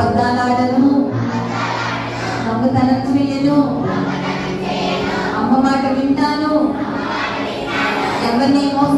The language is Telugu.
అబద్ధాలాడను దొంగతనం చేయను అమ్మ మాట వింటాను. ఎవరిని మోసం